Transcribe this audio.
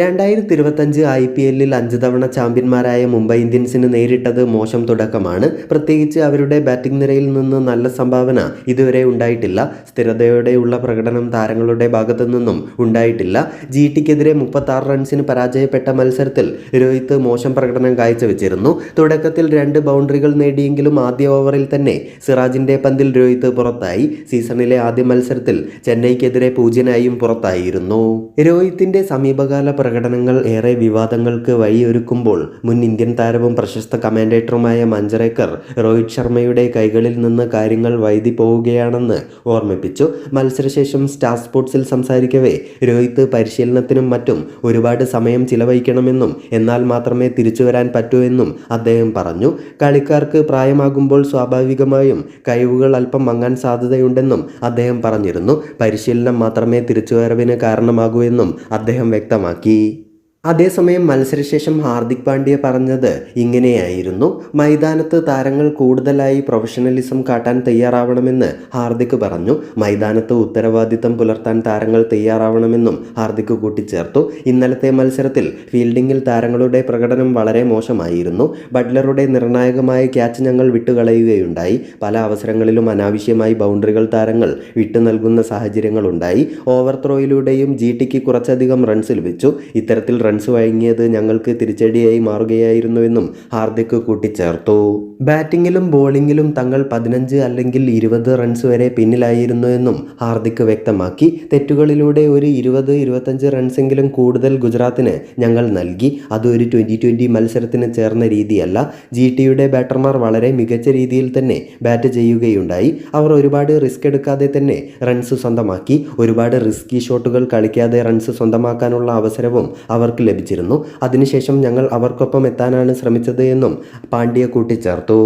രണ്ടായിരത്തി ഇരുപത്തഞ്ച് I P എല്ലിൽ അഞ്ച് തവണ ചാമ്പ്യന്മാരായ മുംബൈ ഇന്ത്യൻസിന് നേരിട്ടത് മോശം തുടക്കമാണ്. പ്രത്യേകിച്ച് അവരുടെ ബാറ്റിംഗ് നിരയിൽ നിന്ന് നല്ല സംഭാവന ഇതുവരെ ഉണ്ടായിട്ടില്ല. സ്ഥിരതയോടെയുള്ള പ്രകടനം താരങ്ങളുടെ ഭാഗത്തു നിന്നും ഉണ്ടായിട്ടില്ല. ജി ടിക്കെതിരെ മുപ്പത്താറ് റൺസിന് പരാജയപ്പെട്ട മത്സരത്തിൽ രോഹിത് മോശം പ്രകടനം കാഴ്ചവെച്ചിരുന്നു. തുടക്കത്തിൽ രണ്ട് ബൗണ്ടറികൾ നേടിയെങ്കിലും ആദ്യ ഓവറിൽ തന്നെ സിറാജിന്റെ പന്തിൽ രോഹിത് പുറത്തായി. സീസണിലെ ആദ്യ മത്സരത്തിൽ ചെന്നൈക്കെതിരെ പൂജ്യനായും പുറത്തായിരുന്നു. രോഹിത്തിന്റെ സമീപകാല പ്രകടനങ്ങൾ ഏറെ വിവാദങ്ങൾക്ക് വഴിയൊരുക്കുമ്പോൾ മുൻ ഇന്ത്യൻ താരവും പ്രശസ്ത കമാൻഡേറ്ററുമായ മഞ്ചറേക്കർ രോഹിത് ശർമ്മയുടെ കൈകളിൽ നിന്ന് കാര്യങ്ങൾ വൈതി പോവുകയാണെന്ന് ഓർമ്മിപ്പിച്ചു. മത്സരശേഷം സ്റ്റാർ സ്പോർട്സിൽ സംസാരിക്കവേ രോഹിത് പരിശീലനത്തിനും മറ്റും ഒരുപാട് സമയം ചിലവഴിക്കണമെന്നും എന്നാൽ മാത്രമേ തിരിച്ചു വരാൻ പറ്റൂ എന്നും അദ്ദേഹം പറഞ്ഞു. കളിക്കാർക്ക് പ്രായമാകുമ്പോൾ സ്വാഭാവികമായും കഴിവുകൾ അല്പം മങ്ങാൻ സാധ്യതയുണ്ടെന്നും അദ്ദേഹം പറഞ്ഞിരുന്നു. പരിശീലനം മാത്രമേ തിരിച്ചുവരവിന് കാരണമാകൂ എന്നും അദ്ദേഹം വ്യക്തമാക്കി. di അതേസമയം മത്സരശേഷം ഹാർദിക് പാണ്ഡ്യ പറഞ്ഞത് ഇങ്ങനെയായിരുന്നു. മൈതാനത്ത് താരങ്ങൾ കൂടുതലായി പ്രൊഫഷണലിസം കാട്ടാൻ തയ്യാറാവണമെന്ന് ഹാർദിക് പറഞ്ഞു. മൈതാനത്ത് ഉത്തരവാദിത്തം പുലർത്താൻ താരങ്ങൾ തയ്യാറാവണമെന്നും ഹാർദിക് കൂട്ടിച്ചേർത്തു. ഇന്നലത്തെ മത്സരത്തിൽ ഫീൽഡിംഗിൽ താരങ്ങളുടെ പ്രകടനം വളരെ മോശമായിരുന്നു. ബട്ട്ലറുടെ നിർണായകമായ ക്യാച്ച് ഞങ്ങൾ വിട്ടുകളയുകയുണ്ടായി. പല അവസരങ്ങളിലും അനാവശ്യമായി ബൗണ്ടറികൾ താരങ്ങൾ വിട്ടു നൽകുന്ന സാഹചര്യങ്ങളുണ്ടായി. ഓവർ ത്രോയിലൂടെയും ജി ടിക്ക് കുറച്ചധികം റൺസ് ലഭിച്ചു. ഇത്തരത്തിൽ റൺസ് വഴങ്ങിയത് ഞങ്ങൾക്ക് തിരിച്ചടിയായി മാറുകയായിരുന്നുവെന്നും ഹാർദിക് കൂട്ടിച്ചേർത്തു. ബാറ്റിംഗിലും ബോളിംഗിലും തങ്ങൾ പതിനഞ്ച് അല്ലെങ്കിൽ ഇരുപത് റൺസ് വരെ പിന്നിലായിരുന്നുവെന്നും ഹാർദിക് വ്യക്തമാക്കി. തെറ്റുകളിലൂടെ ഒരു ഇരുപത് ഇരുപത്തഞ്ച് റൺസെങ്കിലും കൂടുതൽ ഗുജറാത്തിന് ഞങ്ങൾ നൽകി. അതൊരു ട്വന്റി ട്വന്റി മത്സരത്തിന് ചേർന്ന രീതിയല്ല. ജി ടിയുടെ ബാറ്റർമാർ വളരെ മികച്ച രീതിയിൽ തന്നെ ബാറ്റ് ചെയ്യുകയുണ്ടായി. അവർ ഒരുപാട് റിസ്ക് എടുക്കാതെ തന്നെ റൺസ് സ്വന്തമാക്കി. ഒരുപാട് റിസ്കി ഷോട്ടുകൾ കളിക്കാതെ റൺസ് സ്വന്തമാക്കാനുള്ള അവസരവും അവർക്ക് ലഭിച്ചിരുന്നു. അതിനുശേഷം ഞങ്ങൾ അവർക്കൊപ്പം എത്താനാണ് ശ്രമിച്ചത് എന്നും പാണ്ഡ്യ കൂട്ടിച്ചേർത്തു.